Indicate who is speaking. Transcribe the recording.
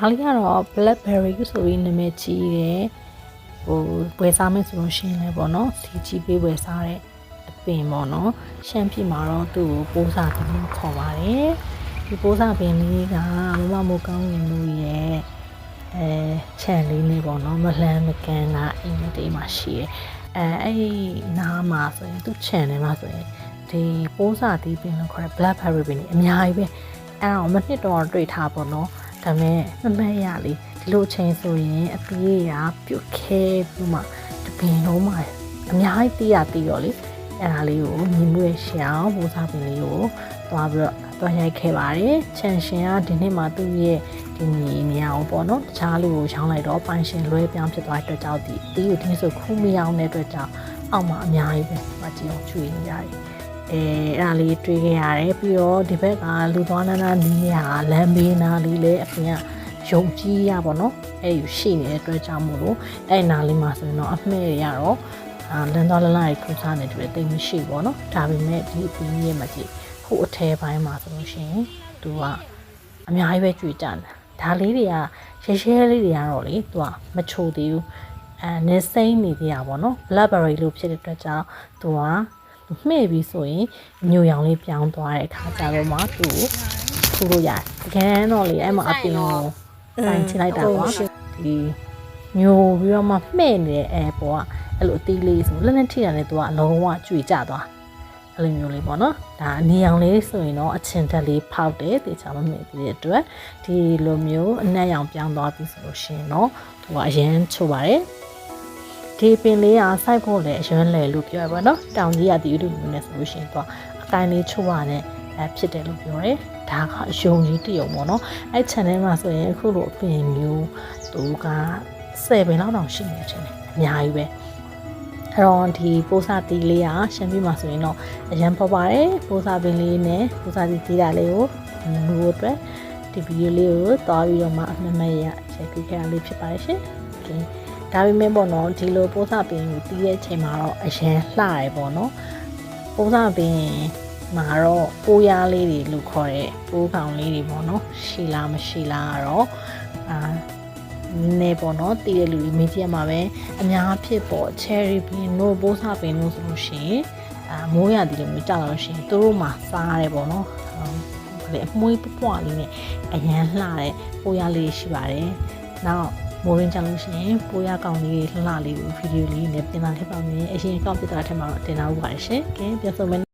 Speaker 1: ဒါလေးကတော့ blackberry ဆိုပြီးနာမည်ကြီးတယ်ဟိုဝယ်စားမယ်ဆိုလို့ရှိရင်လည်းပေါ့နော်စီကြီးပေးဝယ်စားတဲ့အပင်ပေါ့နော်ရှမ်းပြည်မှာတော့သူ့ကိုပိုးစာပင်လို့ခေါ်ပါတယ်ဒီပိုးစာပင်လေးကမမမိုးကောင်းရင်လို့ရဲ့အဲခြံလေးနဲ့ပေါ့နော်မလှမ်းမကန်းကအိမ်မတေးမှာရှိတယ်အဲအဲ့ဒီနားမှာဆိုရင်သူ့ခြံထဲမှာဆိုရင်ဒီပိုးစာတီးပင်လို့ခေါ်တဲ့ blackberry ပင်ကြီးအများကြီးပဲအဲ့တော့မနှစ်တော့တွေ့ထားပေါ့နော် ဒါပေမဲ့မမတ်ရလေဒီလိုအချိန်ဆိုရင်အပီးရပြုတ်ခဲပြီးမှတပင်လုံးမှာအများကြီးတီးရတီးရောလေအဲ့ဒါလေးကိုမြင်လို့ရှောင်းဘူစားပင်လေးကိုသွားပြီးတော့သွားရိုက်ခဲ့ပါတယ်ချန်ရှင်ကဒီနေ့မှသူ့ရဲ့ဒီညီနေအောင်ပေါ့နော်တခြားလူကိုချောင်းလိုက်တော့ပိုင်ရှင်လွဲပြောင်းဖြစ်သွားတဲ့အတွက်ကြောင့်ဒီတီးကိုဒီနေ့ဆိုခူးမရအောင်တဲ့အတွက်ကြောင့်အောက်မှာအများကြီးပဲမကြည့်အောင်ချွေနေကြတယ် အဲအဲ့ဒါလေးတွေ့ခဲ့ရတယ်ပြီးတော့ဒီဘက်ကလူသွားနာနာနီးရလမ်းဘေးနားလေးလည်းအပြင်ကယုံကြည်ရပါတော့အဲ့ယူရှိနေတဲ့အတွက်ကြောင့်မို့လို့အဲ့နားလေးမှာဆိုရင်တော့အမှဲတွေကတော့အာလန်တော်လလိုက်ခူးစားနေတွေ့တိတ်မရှိဘောနော်ဒါပေမဲ့ဒီအပင်းရဲ့မကြည့်ဟိုအထဲပိုင်းမှာဆိုလို့ရှိရင်သူကအများကြီးပဲကြွေကြတယ်ဒါလေးတွေကရဲရဲလေးတွေကတော့လေသူကမချိုသေးဘူးအဲနေစိမ့်နေသေးတာပေါ့နော် blackberry လို့ဖြစ်တဲ့အတွက်ကြောင့်သူက မှဲ့ပြီးဆိုရင်ညိုရောင်လေးပြောင်းသွားတဲ့အခါကျတော့မှသူ့ကိုထူလို့ရတယ်တကယ်တော့လေအဲ့မှာအပင်ကိုတိုင်ချလိုက်တာကွာဒီညိုပြီးတော့မှမှဲ့နေတဲ့အဲပေါ်ကအဲ့လိုအသေးလေးဆိုလက်နဲ့ထိတာနဲ့သူကအလုံးဝကြွေကြသွားအဲ့လိုမျိုးလေးပေါ့နော်ဒါနေအောင်လေးဆိုရင်တော့အချင်တက်လေးဖောက်တယ်တေချာမမေ့သေးတဲ့အတွက်ဒီလိုမျိုးအနက်ရောင်ပြောင်းသွားပြီဆိုလို့ရှိရင်တော့သူကအရင်ချို့ပါတယ် ဒီပင်လေးကစိုက်ဖို့လည်းအရွမ်းလဲလို့ပြောရပါတော့တောင်ကြီးရတီဥတုမျိုးနဲ့ဆိုလို့ရှိရင်တော့အကိုင်းလေးချိုးရတဲ့အဲဖြစ်တယ်လို့ပြောတယ်ဒါကအယုံကြီးတယုံပေါ့နော်အဲ channel မှာဆိုရင်အခုလိုအပင်မျိုးသူက10ပင်လောက်တောင်ရှိနေတယ်အများကြီးပဲအဲ့တော့ဒီပိုးစာတီလေးကရှမ်းပြည်မှာဆိုရင်တော့အရန်ပေါ်ပါတယ်ပိုးစာပင်လေးနဲ့ပိုးစာတီသေးတာလေးကိုလူတို့အတွက်ဒီဗီဒီယိုလေးကိုတွားပြီးတော့မှအမှတ်ရရချက်ပြခဲ့တာလေးဖြစ်ပါတယ်ရှင်။ ဒါပေမဲ့ပေါ့နော်ဒီလိုပိုးစာပင်ကိုတီးရဲ့အချိန်မှာတော့အရန်လှရပေါ့နော်ပိုးစာပင်မှာတော့ပိုးရားလေးတွေလို့ခေါ်တဲ့ပိုးကောင်လေးတွေပေါ့နော်ရှီလာမရှိလားကတော့အာနေပေါ့နော်တည်တဲ့လူတွေမေးကြည့်ရမှာပဲအများဖြစ်ပေါ့ cherry bean တို့ပိုးစာပင်တို့ဆိုလို့ရှိရင်အာမိုးရသည်လိုမျိုးကြာလာလို့ရှိရင်သူတို့မှာစားရတယ်ပေါ့နော်ဟိုလေအမွှေးပွပွလေးနဲ့အရန်လှတဲ့ပိုးရလေးရှိပါတယ်နောက် မိုးရင်းကြလို့ရှိရင်ပိုးရကောင်လေးလှလှလေးကိုဗီဒီယိုလေးနဲ့ပြင်လာခဲ့ပါမယ်အရင်အကောင့်ပြတာထက်မှာတော့တင်လာဥပါတယ်ရှင်ကဲပြန်ဆုံးမယ်